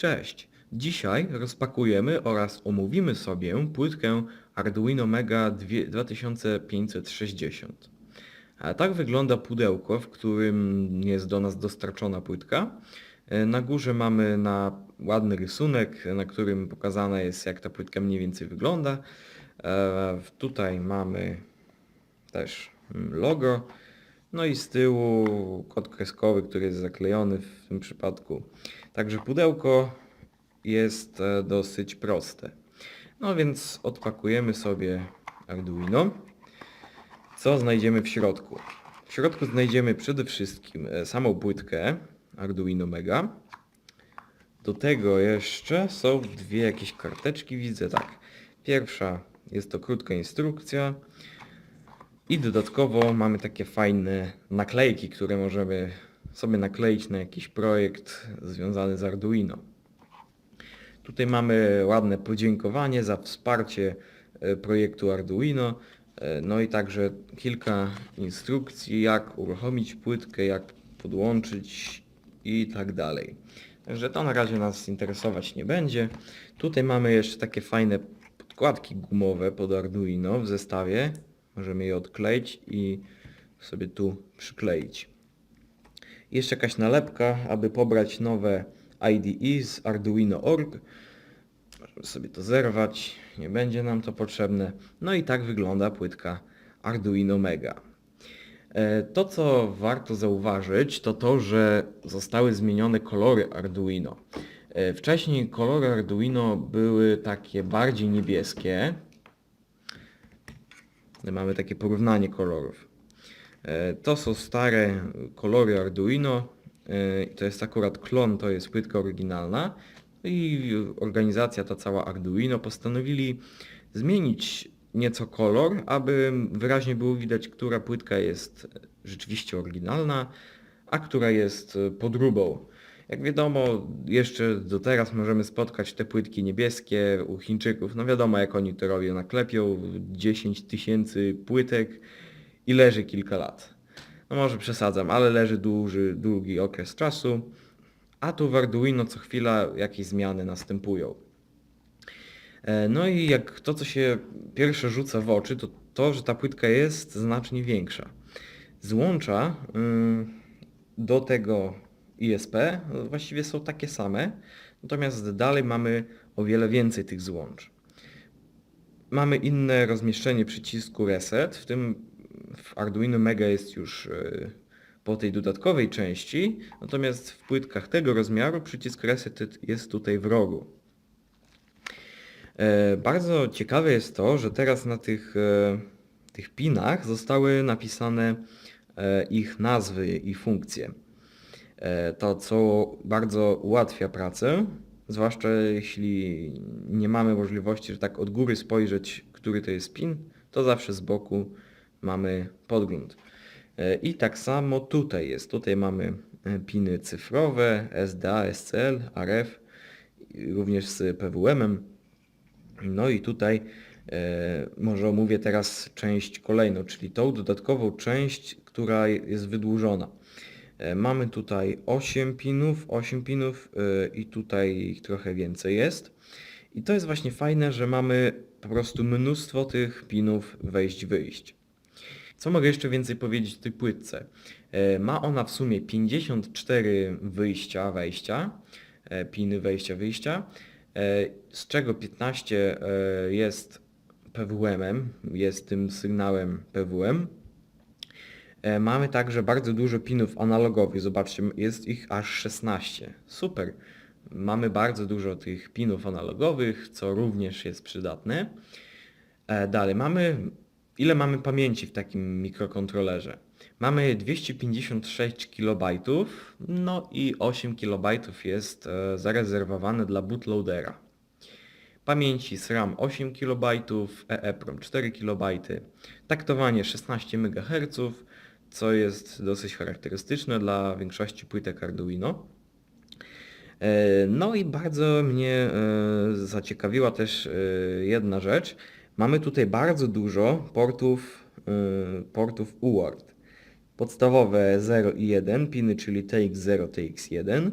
Cześć! Dzisiaj rozpakujemy oraz omówimy sobie płytkę Arduino Mega dwie- 2560. A tak wygląda pudełko, w którym jest do nas dostarczona płytka. E, Na górze mamy na ładny rysunek, na którym pokazane jest jak ta płytka mniej więcej wygląda. E, Tutaj mamy też mm, logo. No i z tyłu kod kreskowy, który jest zaklejony w tym przypadku. Także pudełko jest e, dosyć proste. No więc odpakujemy sobie Arduino. Co znajdziemy w środku? W środku znajdziemy przede wszystkim e, samą płytkę Arduino Mega. Do tego jeszcze są dwie jakieś karteczki, widzę tak. Pierwsza jest to krótka instrukcja. I dodatkowo mamy takie fajne naklejki, które możemy sobie nakleić na jakiś projekt związany z Arduino. Tutaj mamy ładne podziękowanie za wsparcie e, projektu Arduino. e, No i także kilka instrukcji, jak uruchomić płytkę, jak podłączyć i tak dalej. Także to na razie nas interesować nie będzie. Tutaj mamy jeszcze takie fajne podkładki gumowe pod Arduino w zestawie. Możemy je odkleić i sobie tu przykleić. Jeszcze jakaś nalepka, aby pobrać nowe IDE z Arduino.org. Możemy sobie to zerwać, nie będzie nam to potrzebne. No i tak wygląda płytka Arduino Mega. E, To co warto zauważyć to to, że zostały zmienione kolory Arduino. E, Wcześniej kolory Arduino były takie bardziej niebieskie. Mamy takie porównanie kolorów. E, To są stare kolory Arduino. e, To jest akurat klon, to jest płytka oryginalna. I organizacja ta cała Arduino postanowili zmienić nieco kolor, aby wyraźnie było widać, która płytka jest rzeczywiście oryginalna, a która jest podróbą. Jak wiadomo, jeszcze do teraz możemy spotkać te płytki niebieskie u Chińczyków. No wiadomo, jak oni to robią, naklepią 10 tysięcy płytek i leży kilka lat. No może przesadzam, ale leży duży, długi okres czasu, a tu w Arduino co chwila jakieś zmiany następują. E, No i jak to, co się pierwsze rzuca w oczy, to to, że ta płytka jest znacznie większa. Złącza ym, do tego ISP właściwie są takie same, natomiast dalej mamy o wiele więcej tych złącz. Mamy inne rozmieszczenie przycisku reset, w tym w Arduino Mega jest już e, po tej dodatkowej części, natomiast w płytkach tego rozmiaru przycisk reset jest tutaj w rogu. E, Bardzo ciekawe jest to, że teraz na tych, e, tych pinach zostały napisane ich nazwy i funkcje. E, To co bardzo ułatwia pracę, zwłaszcza jeśli nie mamy możliwości, że tak od góry spojrzeć, który to jest pin, to zawsze z boku mamy podgląd. E, I tak samo tutaj jest. Tutaj mamy e, piny cyfrowe, SDA, SCL, RF, również z PWM-em. No i tutaj może omówię teraz część kolejną, czyli tą dodatkową część, która jest wydłużona. E, Mamy tutaj 8 pinów, 8 pinów e, i tutaj ich trochę więcej jest. I to jest właśnie fajne, że mamy po prostu mnóstwo tych pinów wejść-wyjść. Co mogę jeszcze więcej powiedzieć o tej płytce? E, Ma ona w sumie 54 wyjścia, wejścia, piny wejścia, wyjścia, z czego 15 e, jest PWM-em, jest tym sygnałem PWM. E, Mamy także bardzo dużo pinów analogowych, zobaczcie, jest ich aż 16. Super. Mamy bardzo dużo tych pinów analogowych, co również jest przydatne. E, Dalej, mamy ile mamy pamięci w takim mikrokontrolerze? Mamy 256 KB, no i 8 KB jest e, zarezerwowane dla bootloadera. Pamięci SRAM 8 KB, EEPROM 4 KB, taktowanie 16 MHz, co jest dosyć charakterystyczne dla większości płytek Arduino. E, No i bardzo mnie e, zaciekawiła też e, jedna rzecz. Mamy tutaj bardzo dużo portów, portów UART. Podstawowe 0 i 1 piny, czyli TX0, TX1.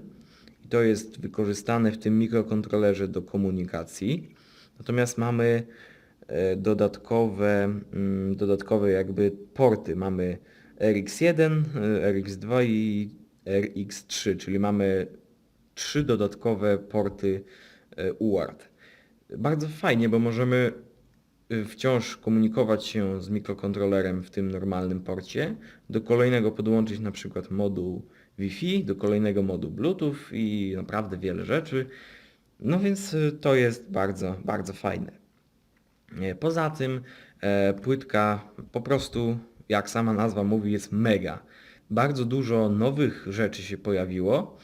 i to jest wykorzystane w tym mikrokontrolerze do komunikacji. Natomiast mamy dodatkowe, mm, dodatkowe jakby porty. Mamy RX1, e, RX2 i RX3, czyli mamy trzy dodatkowe porty e, UART. Bardzo fajnie, bo możemy y, wciąż komunikować się z mikrokontrolerem w tym normalnym porcie. Do kolejnego podłączyć na przykład moduł Wi-Fi, do kolejnego moduł Bluetooth i naprawdę wiele rzeczy. No więc y, to jest bardzo, bardzo fajne. Poza tym e, płytka po prostu, jak sama nazwa mówi, jest mega. Bardzo dużo nowych rzeczy się pojawiło.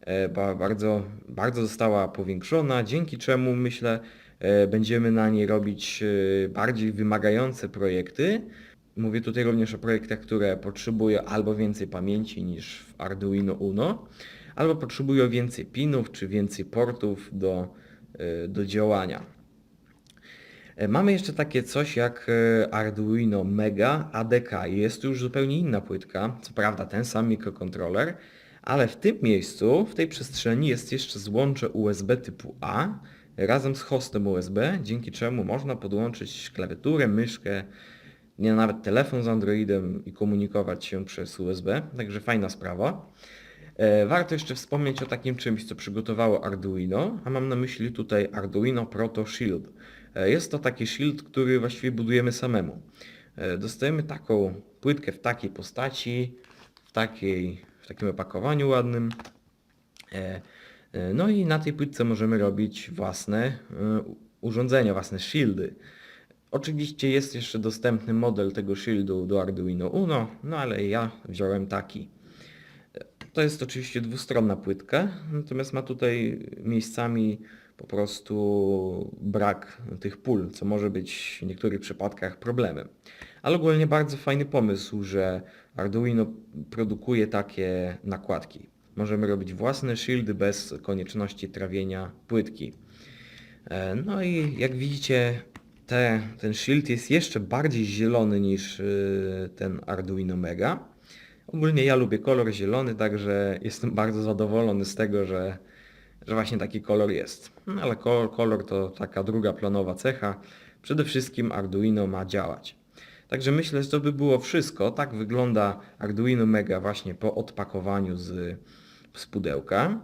E, ba- bardzo, bardzo została powiększona, dzięki czemu myślę e, będziemy na niej robić e, bardziej wymagające projekty. Mówię tutaj również o projektach, które potrzebują albo więcej pamięci niż w Arduino Uno, albo potrzebują więcej pinów czy więcej portów do, do działania. E, Mamy jeszcze takie coś jak e, Arduino Mega ADK. Jest już zupełnie inna płytka, co prawda ten sam mikrokontroler, ale w tym miejscu, w tej przestrzeni jest jeszcze złącze USB typu A razem z hostem USB, dzięki czemu można podłączyć klawiaturę, myszkę, nie nawet telefon z Androidem i komunikować się przez USB, także fajna sprawa. E, Warto jeszcze wspomnieć o takim czymś, co przygotowało Arduino, a mam na myśli tutaj Arduino Proto Shield. E, Jest to taki shield, który właściwie budujemy samemu. E, Dostajemy taką płytkę w takiej postaci, w, takiej, w takim opakowaniu ładnym. E, No i na tej płytce możemy robić własne urządzenia, własne shieldy. Oczywiście jest jeszcze dostępny model tego shieldu do Arduino Uno, no ale ja wziąłem taki. To jest oczywiście dwustronna płytka, natomiast ma tutaj miejscami po prostu brak tych pól, co może być w niektórych przypadkach problemem. Ale ogólnie bardzo fajny pomysł, że Arduino produkuje takie nakładki. Możemy robić własne shieldy bez konieczności trawienia płytki. E, No i jak widzicie, te, ten shield jest jeszcze bardziej zielony niż y, ten Arduino Mega. Ogólnie ja lubię kolor zielony, także jestem bardzo zadowolony z tego, że, że właśnie taki kolor jest. No, ale kolor, kolor to taka druga planowa cecha. Przede wszystkim Arduino ma działać. Także myślę, że to by było wszystko. Tak wygląda Arduino Mega właśnie po odpakowaniu z, z pudełka.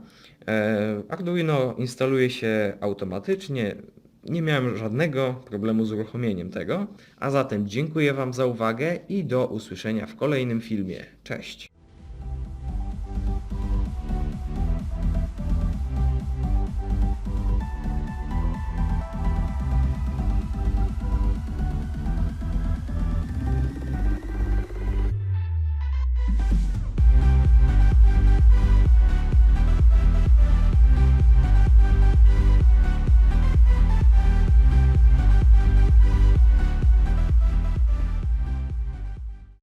E, Arduino instaluje się automatycznie. Nie miałem żadnego problemu z uruchomieniem tego. A zatem dziękuję Wam za uwagę i do usłyszenia w kolejnym filmie. Cześć!